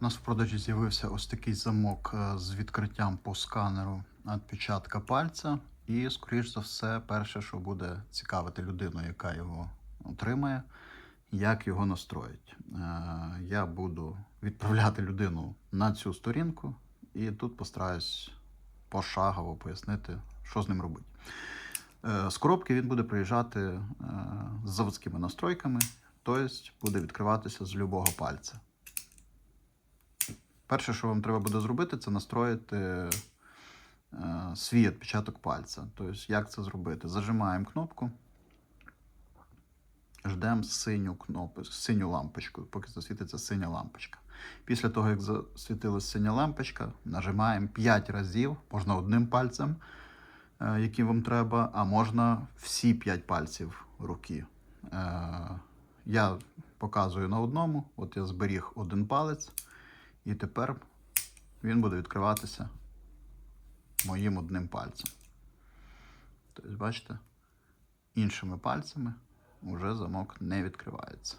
У нас в продажі з'явився ось такий замок е, з відкриттям по сканеру відпечатка пальця. І, скоріш за все, перше, що буде цікавити людину, яка його отримає, як його настроїть. Е, Я буду відправляти людину на цю сторінку, і тут постараюсь пошагово пояснити, що з ним робити. Е, З коробки він буде приїжджати з заводськими настройками, тобто буде відкриватися з любого пальця. Перше, що вам треба буде зробити, це настроїти е, свій відпечаток пальця. Тобто, як це зробити? Зажимаємо кнопку, ждемо синю кнопку, синю лампочку, поки засвітиться синя лампочка. Після того, як засвітилася синя лампочка, нажимаємо 5 разів, можна одним пальцем, е, який вам треба, а можна всі 5 пальців руки. Е, Я показую на одному, от я зберіг один палець. І тепер він буде відкриватися моїм одним пальцем. Тобто, бачите, іншими пальцями вже замок не відкривається.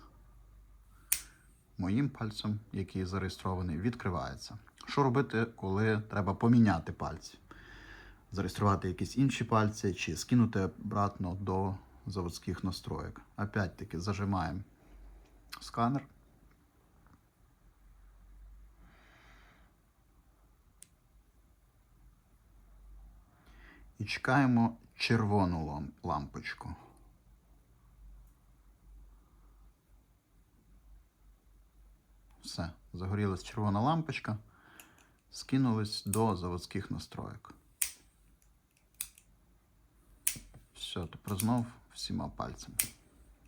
Моїм пальцем, який зареєстрований, відкривається. Що робити, коли треба поміняти пальці? Зареєструвати якісь інші пальці чи скинути обратно до заводських настроєк. Опять-таки зажимаємо сканер. І чекаємо червону лампочку. Все, загорілась червона лампочка. Скинулись до заводських настроєк. Все, тепер знов всіма пальцями.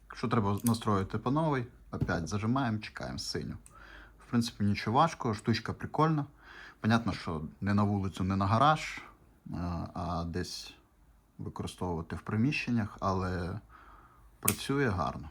Якщо треба настроїти по новій, опять зажимаємо, чекаємо синю. В принципі, нічого важкого, штучка прикольна. Понятно, що не на вулицю, не на гараж, а десь використовувати в приміщеннях, але працює гарно.